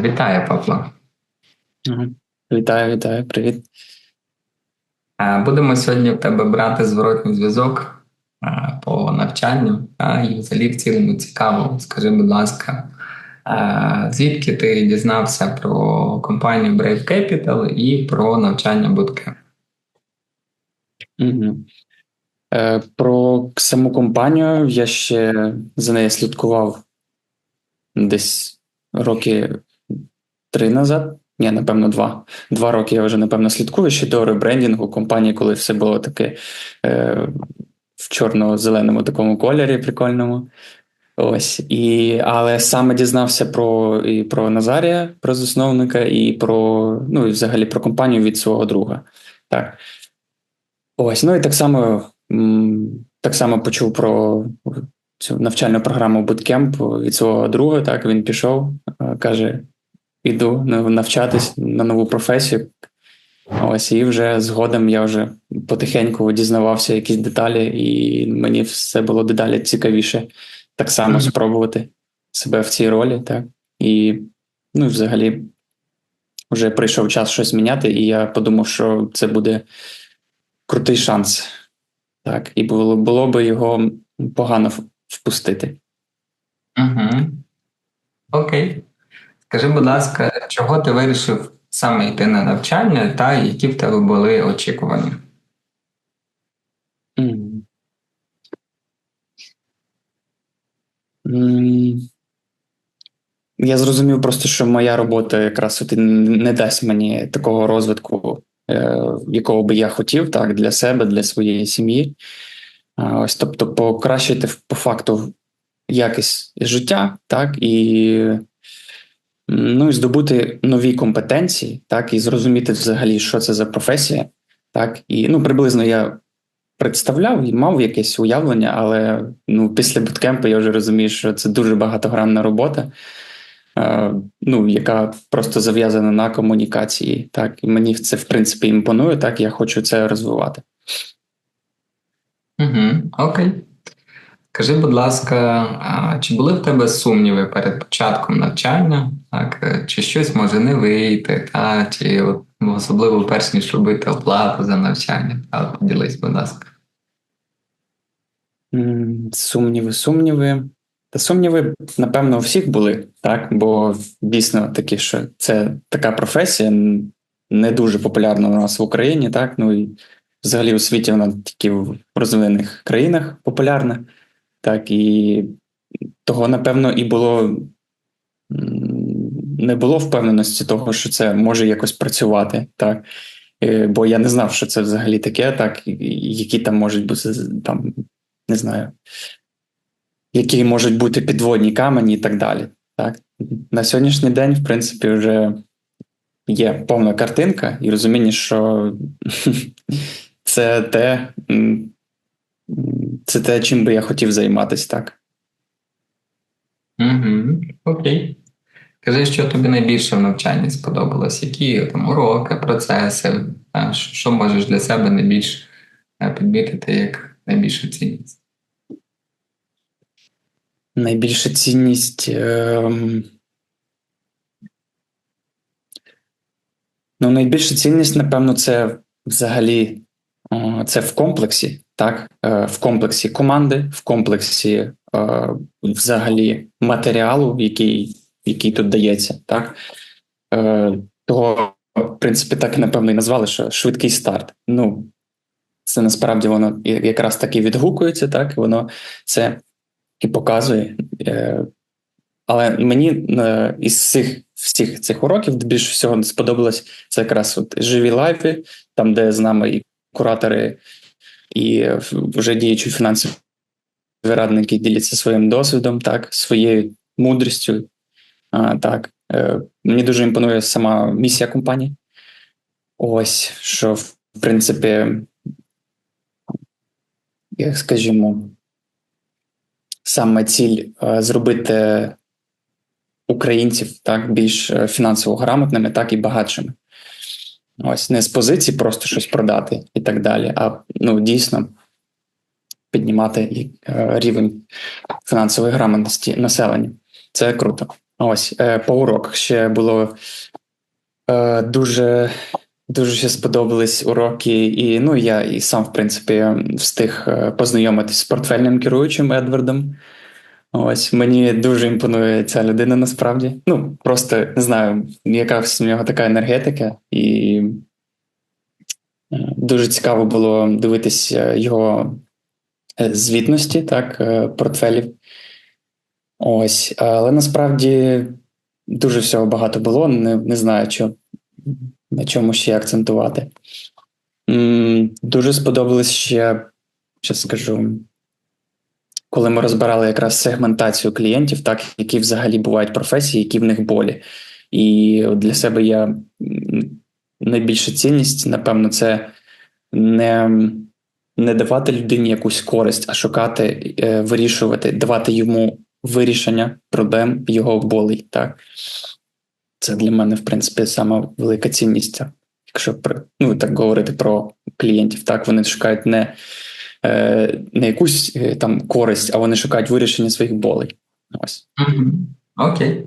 Вітаю, Павло. Вітаю, вітаю, привіт. Будемо сьогодні в тебе брати зворотній зв'язок по навчанню. І взагалі в цілому цікаво. Скажи, будь ласка, звідки ти дізнався про компанію Brave Capital і про навчання Bootcamp? Угу. Про саму компанію я ще за нею слідкував десь роки три назад. Ні, напевно, два. Два роки я вже, напевно, слідкую ще до ребрендінгу компанії, коли все було таке е, в чорно-зеленому такому кольорі прикольному. Ось. І, Але саме дізнався про і про Назарія, про засновника, і про ну, і взагалі про компанію від свого друга. Так. Ось. Ну і так само так само почув про цю навчальну програму Bootcamp від свого друга. Так, він пішов, е, каже: іду навчатись на нову професію. Ось і вже згодом я вже потихеньку дізнавався якісь деталі, і мені все було дедалі цікавіше так само спробувати себе в цій ролі. так. І ну, взагалі вже прийшов час щось міняти, і я подумав, що це буде крутий шанс. Так, і було було би його погано впустити. Угу. Окей. Скажи, будь ласка, чого ти вирішив саме йти на навчання, та які в тебе були очікування? Я зрозумів просто, що моя робота якраз от не дасть мені такого розвитку, е, якого би я хотів, так, для себе, для своєї сім'ї. Ось, тобто, покращити по факту якість життя, так, і ну, і здобути нові компетенції, так, і зрозуміти взагалі, що це за професія. Так, і ну, приблизно я представляв і мав якесь уявлення, але ну, після буткемпу я вже розумію, що це дуже багатогранна робота, ну, яка просто зав'язана на комунікації. Так, і мені це в принципі імпонує, так я хочу це розвивати. Угу, Окей. Скажи, будь ласка, чи були в тебе сумніви перед початком навчання? Так, Чи щось може не вийти, та, чи от, особливо перш ніж робити оплату за навчання? Та, поділись, будь ласка. Сумніви, сумніви. Та сумніви, напевно, у всіх були, так? Бо дійсно такі, що це така професія, не дуже популярна у нас в Україні, так? Ну і взагалі у світі вона тільки в розвинених країнах популярна. Так, і того, напевно, і було не було впевненості того, що це може якось працювати, так. Е, бо я не знав, що це взагалі таке, так, які там можуть бути там не знаю, які можуть бути підводні камені і так далі. Так? На сьогоднішній день, в принципі, вже є повна картинка і розуміння, що це те, це те, чим би я хотів займатися, так. Угу, Окей. Кажи, що тобі найбільше в навчанні сподобалось? Які там уроки, процеси, що можеш для себе найбільш е, підмітити як найбільшу цінність? найбільша цінність. Е, ну, найбільша цінність, напевно, це взагалі це в комплексі, так? Е, в комплексі команди, в комплексі е, взагалі матеріалу, який який тут дається. так? Е, Того, в принципі, так напевно і назвали, що швидкий старт. Ну, це насправді воно якраз таки відгукується, так? Воно це і показує. Е, але мені е, із цих всіх цих уроків більше всього сподобалось це якраз от живі лайфи, там, де з нами і куратори, і вже діючі фінансові радники діляться своїм досвідом, так, своєю мудрістю. А, Так, е, мені дуже імпонує сама місія компанії. Ось що, в принципі, як скажімо, саме ціль е, зробити українців так більш е, фінансово грамотними, так і багатшими. Ось не з позиції просто щось продати і так далі, а ну дійсно піднімати е, рівень фінансової грамотності населення. Це круто. Ось е, по уроках ще було е, дуже дуже ще сподобались уроки, і ну я і сам, в принципі, встиг познайомитись з портфельним керуючим Едвардом. Ось мені дуже імпонує ця людина насправді. Ну, просто не знаю, якась в нього така енергетика, і е, дуже цікаво було дивитися його е, звітності, так, портфелів. Ось, але насправді дуже всього багато було. Не не знаю, що, на чому ще акцентувати. Дуже сподобалось ще, що скажу, коли ми розбирали якраз сегментацію клієнтів, так, які взагалі бувають професії, які в них болі. І для себе я найбільша цінність, напевно, це не не давати людині якусь користь, а шукати, е, вирішувати, давати йому вирішення проблем його болей. Так? Це для мене, в принципі, сама велика цінність. Якщо ну, так говорити про клієнтів, так вони шукають не не якусь е, там користь, а вони шукають вирішення своїх болей. Ось. Окей.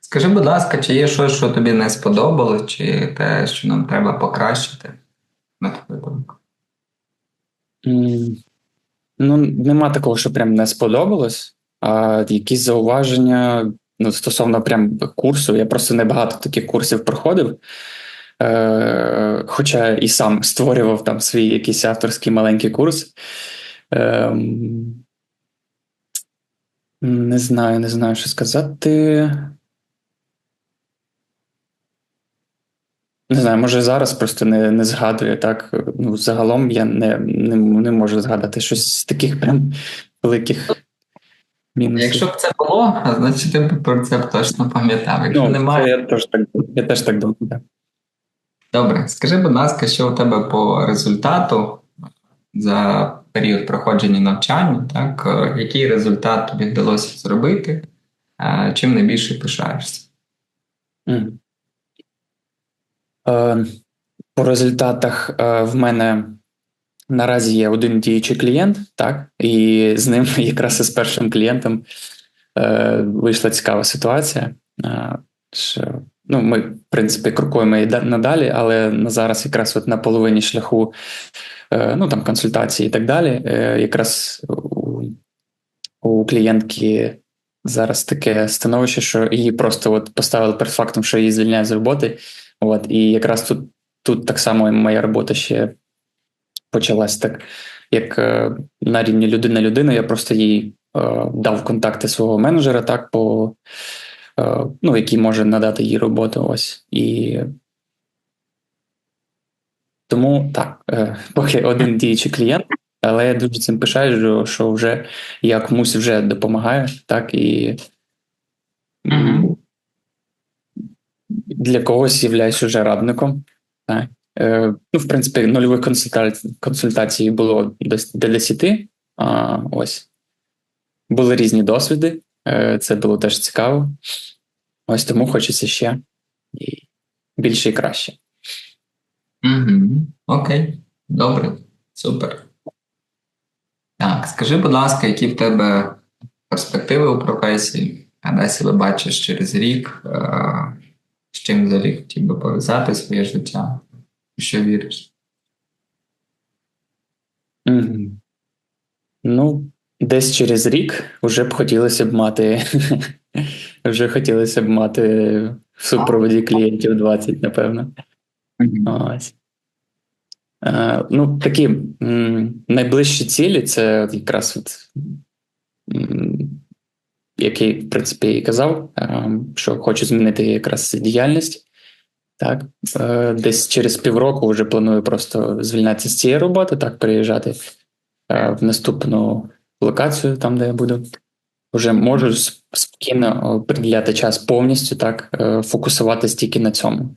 Скажи, будь ласка, чи є щось, що тобі не сподобалось, чи те, що нам треба покращити? На твою думку? Ну, нема такого, що прям не сподобалось. А якісь зауваження ну, стосовно прям курсу, я просто небагато таких курсів проходив. Е, Хоча і сам створював там свій якийсь авторський маленький курс. Е, Не знаю, не знаю, що сказати. Не знаю, може зараз просто не не згадую так. Ну, загалом я не не, не можу згадати щось з таких прям великих Мінуси. Якщо б це було, значить ти б про це точно пам'ятав. Якщо ну, немає. Я теж так я теж так думаю. Добре, скажи, будь ласка, що у тебе по результату за період проходження навчання, так? Який результат тобі вдалося зробити? Чим найбільше пишаєшся? Mm. Е, По результатах е, в мене Наразі є один діючий клієнт, так, і з ним якраз із першим клієнтом е, вийшла цікава ситуація. Е, що, ну, Ми, в принципі, крокуємо і надалі, але на зараз якраз от на половині шляху е, ну, там, консультації і так далі. Е, якраз у, у клієнтки зараз таке становище, що її просто от поставили перед фактом, що її звільняють з роботи. От, І якраз тут, тут так само моя робота ще почалась так, як е, на рівні людина-людина. Я просто їй дав контакти свого менеджера, так, по, ну, який може надати їй роботу. Ось. І тому так, е, поки один діючий клієнт, але я дуже цим пишаю, що вже я комусь вже допомагаю, так і. Mm-hmm. Для когось являюсь уже радником. Так. Е, ну, в принципі, нульових консультацій, консультацій було до 10. А, Ось були різні досвіди. Е, це було теж цікаво. Ось тому хочеться ще і більше і краще. Угу. Окей, добре, супер. Так, скажи, будь ласка, які в тебе перспективи у професії? А де себе бачиш через рік? Е, з чим взагалі хотів би пов'язати своє життя? що віриш? Mm-hmm. Ну, десь через рік вже б хотілося б мати. Вже хотілося б мати в супроводі клієнтів 20, напевно. Mm-hmm. Ось. А, ну, такі м, найближчі цілі це от якраз от, м, який, в принципі, і казав, а, що хочу змінити якраз діяльність. Так, е, десь через півроку вже планую просто звільнятися з цієї роботи, так, переїжджати е, в наступну локацію, там, де я буду. Вже можу спокійно приділяти час повністю, так, е, фокусуватись тільки на цьому.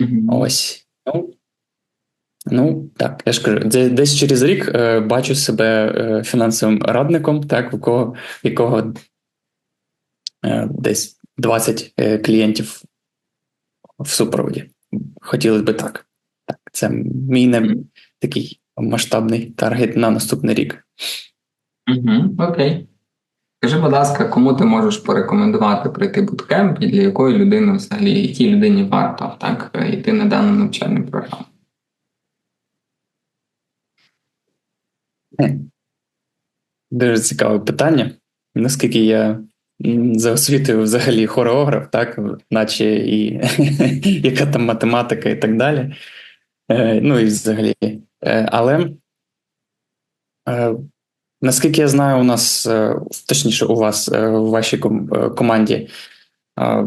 Mm-hmm. Ось. Ну, ну, так, я ж кажу, десь через рік бачу себе фінансовим радником, так, у кого, якого десь 20 клієнтів в супроводі. Хотілося б так. Так, Це мій не такий масштабний таргет на наступний рік. Угу, Окей. Скажи, будь ласка, кому ти можеш порекомендувати пройти буткемп і для якої людини взагалі, якій людині варто так, йти на дану навчальну програму? Дуже цікаве питання. Наскільки я за освітою взагалі хореограф, так, наче і яка там математика і так далі. Е, Ну і взагалі. Е, Але е, наскільки я знаю, у нас, е, точніше, у вас е, в вашій команді е,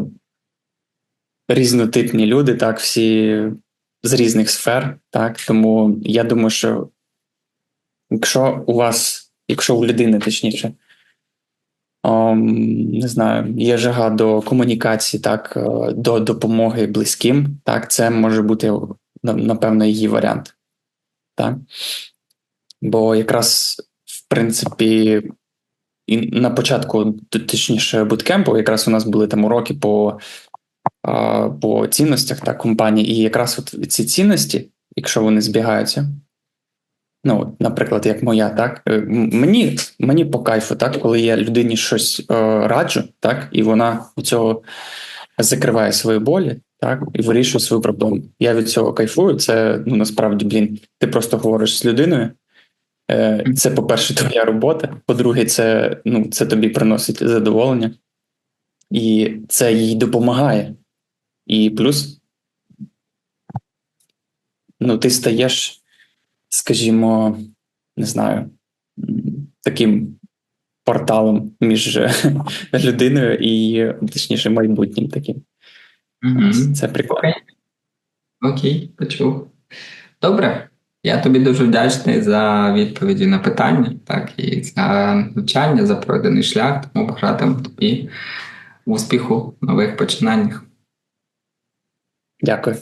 різнотипні люди, так, всі з різних сфер, так. Тому я думаю, що якщо у вас, якщо у людини, точніше, ем, не знаю, є жага до комунікації, так, до допомоги близьким, так, це може бути напевно її варіант. Так? Бо якраз, принципі, і на початку, точніше, буткемпу, якраз у нас були там уроки по, по цінностях та компанії, і якраз от ці цінності, якщо вони збігаються, ну, наприклад, як моя, так, е, мені, мені по кайфу, так, коли я людині щось е, раджу, так, і вона у цього закриває свої болі, так, і вирішує свою проблему. Я від цього кайфую. Це ну насправді, блін, ти просто говориш з людиною. Е, Це, по-перше, твоя робота. По-друге, це ну, це тобі приносить задоволення, і це їй допомагає. І плюс, ну, ти стаєш, скажімо, не знаю, таким порталом між людиною і, точніше, майбутнім таким. Угу. Це прикольно. Окей, почув. Добре. Я тобі дуже вдячний за відповіді на питання, так і за навчання, за пройдений шлях, тому бажатиму тобі успіху в нових починаннях. Дякую.